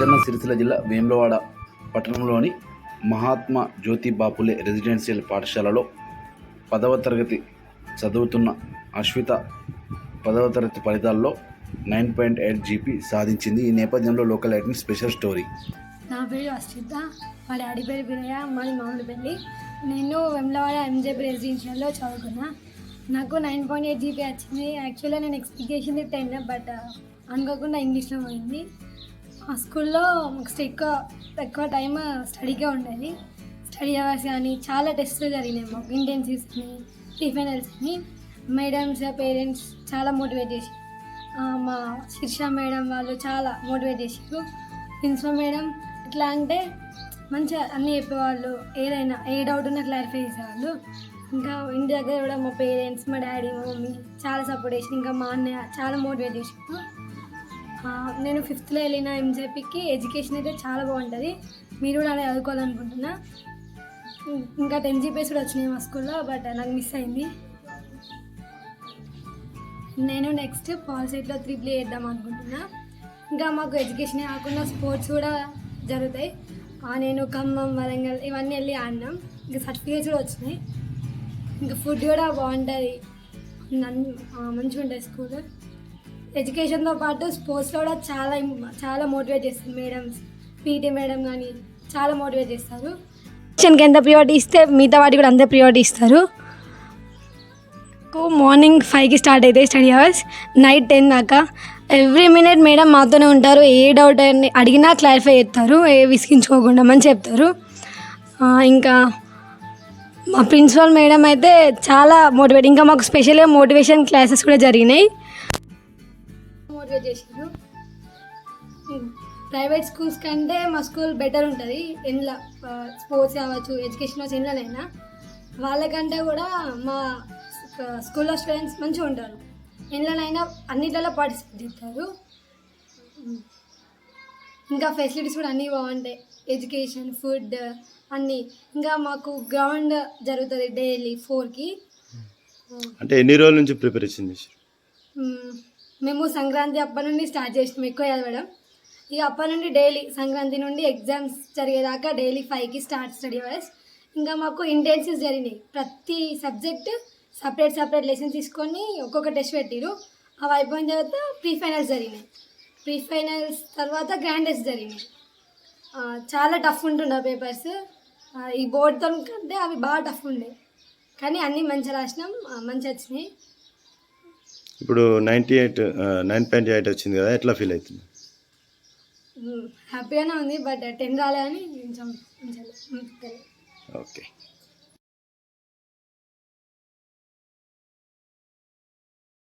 రాజన్న సిరిసిల్ల జిల్లా వేములవాడ పట్టణంలోని మహాత్మా జ్యోతి బాపులే రెసిడెన్షియల్ పాఠశాలలో పదవ తరగతి చదువుతున్న అశ్విత పదవ తరగతి ఫలితాల్లో నైన్ పాయింట్ ఎయిట్ జీపీ సాధించింది. ఈ నేపథ్యంలో లోకల్ ఐటమ్ స్పెషల్ స్టోరీ. నా పేరు అశ్విత. మా డాడీ పేరు వినయ. మాది మామిడిపల్లి. నేను వెమ్లవాడ ఎంజేపీ రెసిడెన్షియల్లో చదువుకున్నా నాకు నైన్ పాయింట్ ఎయిట్ జీపీ వచ్చింది. యాక్చువల్గా నేను ఎక్స్పెక్ట్ చేసింది టెన్ బట్ అనుకోకుండా ఇంగ్లీష్లో పోయింది. మా స్కూల్లో మాకు ఎక్కువ ఎక్కువ టైం స్టడీకే ఉండేది. స్టడీ అవర్స్ కానీ చాలా టెస్ట్లు జరిగినాయి మాకు. ఇంటెన్సివ్స్ని మేడమ్స్ పేరెంట్స్ చాలా మోటివేట్ చేసి మా శిర్ష మేడం వాళ్ళు చాలా మోటివేట్ చేసారు ప్రిన్సిపల్ మేడం ఎట్లా అంటే మంచిగా అన్నీ చెప్పేవాళ్ళు. ఏదైనా ఏ డౌట్ ఉన్నా క్లారిఫై చేసేవాళ్ళు. ఇంకా ఇంటి దగ్గర కూడా మా పేరెంట్స్ మా డాడీ మా మమ్మీ చాలా సపోర్ట్ చేసి ఇంకా మా అన్నయ్య చాలా మోటివేట్ చేసారు నేను ఫిఫ్త్లో వెళ్ళిన ఎంజేపీకి ఎడ్యుకేషన్ అయితే చాలా బాగుంటుంది. మీరు కూడా అలా చదువుకోవాలనుకుంటున్నా. ఇంకా టెన్ జీపీఎస్ కూడా వచ్చినాయి మా స్కూల్లో బట్ నాకు మిస్ అయింది. నేను నెక్స్ట్ పాల్ సైట్లో త్రిప్లీ చేద్దాం అనుకుంటున్నా. ఇంకా మాకు ఎడ్యుకేషన్ కాకుండా స్పోర్ట్స్ కూడా జరుగుతాయి. నేను ఖమ్మం వరంగల్ ఇవన్నీ వెళ్ళి ఆడినాం. ఇంకా సర్టిఫికేట్స్ కూడా వచ్చినాయి. ఇంకా ఫుడ్ కూడా బాగుంటుంది. మంచిగా ఉంటుంది స్కూల్. ఎడ్యుకేషన్తో పాటు స్పోర్ట్స్లో కూడా చాలా చాలా మోటివేట్ చేస్తారు మేడమ్స్ పీటీ మేడం కానీ చాలా మోటివేట్ చేస్తారు. ఎడ్యుకేషన్కి ఎంత ప్రియారిటీ ఇస్తే మిగతా వాటికి కూడా అంతే ప్రియారిటీ ఇస్తారు. మార్నింగ్ ఫైవ్కి స్టార్ట్ అవుతాయి స్టడీ అవర్స్ నైట్ టెన్ దాకా. ఎవ్రీ మినిట్ మేడం మాతోనే ఉంటారు. ఏ డౌట్ అడిగినా క్లారిఫై చేస్తారు. ఏ విసిగించుకోకుండా అని చెప్తారు. ఇంకా మా ప్రిన్సిపల్ మేడం అయితే చాలా మోటివేట్. ఇంకా మాకు స్పెషల్గా మోటివేషన్ క్లాసెస్ కూడా జరిగినాయి. మోటివేట్ చేసారు ప్రైవేట్ స్కూల్స్ కంటే మా స్కూల్ బెటర్ ఉంటుంది. ఇంట్లో స్పోర్ట్స్ కావచ్చు ఎడ్యుకేషన్ కావచ్చు ఇంట్లోనైనా వాళ్ళకంటే కూడా మా స్కూల్లో స్టూడెంట్స్ మంచిగా ఉంటారు. ఇంట్లోనైనా అన్నిట్లలో పార్టిసిపేట్ చేస్తారు. ఇంకా ఫెసిలిటీస్ కూడా అన్నీ బాగుంటాయి. ఎడ్యుకేషన్ ఫుడ్ అన్నీ. ఇంకా మాకు గ్రౌండ్ జరుగుతుంది డైలీ ఫోర్కి. అంటే ఎన్ని రోజుల నుంచి ప్రిపరేషన్ చేశారు మేము సంక్రాంతి అప్పటి నుండి స్టార్ట్ చేసినాం ఎక్కువ చదవడం. ఇక అప్పటి నుండి డైలీ సంక్రాంతి నుండి ఎగ్జామ్స్ జరిగేదాకా డైలీ ఫైవ్కి స్టార్ట్ స్టడీ అవర్స్. ఇంకా మాకు ఇంటెన్సివ్స్ జరిగినాయి. ప్రతి సబ్జెక్ట్ సపరేట్ సపరేట్ లెసన్స్ తీసుకొని ఒక్కొక్క టెస్ట్ పెట్టిరు. అవి అయిపోయిన తర్వాత ప్రీ ఫైనల్స్ జరిగినాయి. ప్రీ ఫైనల్స్ తర్వాత గ్రాండ్ టెస్ట్ జరిగినాయి. చాలా టఫ్ ఉంటుండే పేపర్స్. ఈ బోర్డుతో కంటే అవి బాగా టఫ్ ఉండే. కానీ అన్నీ మంచిగా రాసినాం. మంచిగా వచ్చినాయి. ఇప్పుడు ninety eight nine point eight వచ్చింది కదా ఎట్లా ఫీల్ అవుతుంది. హ్యాపీగానే ఉంది బట్ టెన్ రాలే అని కొంచెం. ఓకే